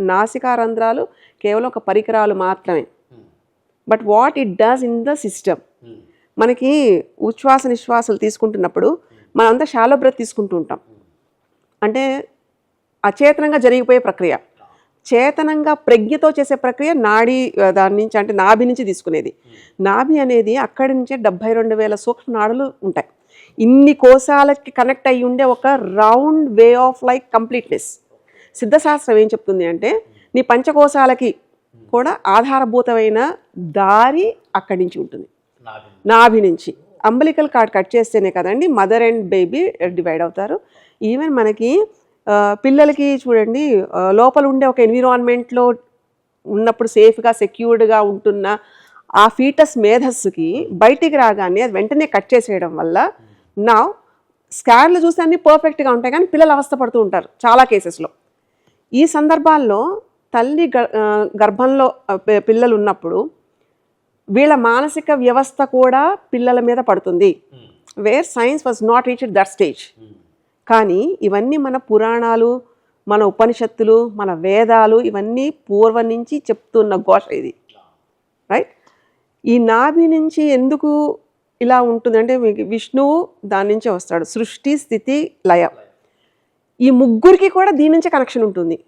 నాసికా రంధ్రాలు కేవలం ఒక పరికరాలు మాత్రమే. But what it does in the system మనకి ఉచ్ఛ్వాస నిశ్వాసాలు తీసుకుంటున్నప్పుడు మనంతా షాలో బ్రెత్ తీసుకుంటూ ఉంటాం. అంటే అచేతనంగా జరిగిపోయే ప్రక్రియ. చేతనంగా ప్రజ్ఞతో చేసే ప్రక్రియ నాడి దాని నుంచి అంటే నాభి నుంచి తీసుకునేది. నాభి అనేది అక్కడి నుంచే డెబ్బై రెండు వేల సూక్ష్మ నాడులు ఉంటాయి. ఇన్ని కోశాలకి కనెక్ట్ అయ్యి ఉండే ఒక round way of like completeness. సిద్ధశాస్త్రం ఏం చెప్తుంది అంటే నీ పంచకోశాలకి కూడా ఆధారభూతమైన దారి అక్కడి నుంచి ఉంటుంది. నాభి నుంచి. అంబలికల్ కార్డ్ కట్ చేస్తేనే కదండి మదర్ అండ్ బేబీ డివైడ్ అవుతారు. ఈవెన్ మనకి పిల్లలకి చూడండి లోపల ఉండే ఒక ఎన్విరాన్మెంట్లో ఉన్నప్పుడు సేఫ్గా సెక్యూర్డ్గా ఉంటున్న ఆ ఫీటస్ మేధస్సుకి బయటికి రాగానే అది వెంటనే కట్ చేసేయడం వల్ల నా స్కాన్లు చూస్తే అన్ని పర్ఫెక్ట్గా ఉంటాయి కానీ పిల్లలు అవస్థ పడుతూ ఉంటారు చాలా కేసెస్లో ఈ సందర్భాల్లో తల్లి గర్భంలో పిల్లలు ఉన్నప్పుడు వీళ్ళ మానసిక వ్యవస్థ కూడా పిల్లల మీద పడుతుంది. Where science was not reach that stage కానీ ఇవన్నీ మన పురాణాలు మన ఉపనిషత్తులు మన వేదాలు ఇవన్నీ పూర్వం నుంచి చెప్తున్న ఘోష ఇది. రైట్ ఈ నాభి నుంచి ఎందుకు ఇలా ఉంటుంది అంటే మీకు విష్ణువు దాని నుంచే వస్తాడు. సృష్టి స్థితి లయ. ఈ ముగ్గురికి కూడా దీని నుంచే కనెక్షన్ ఉంటుంది.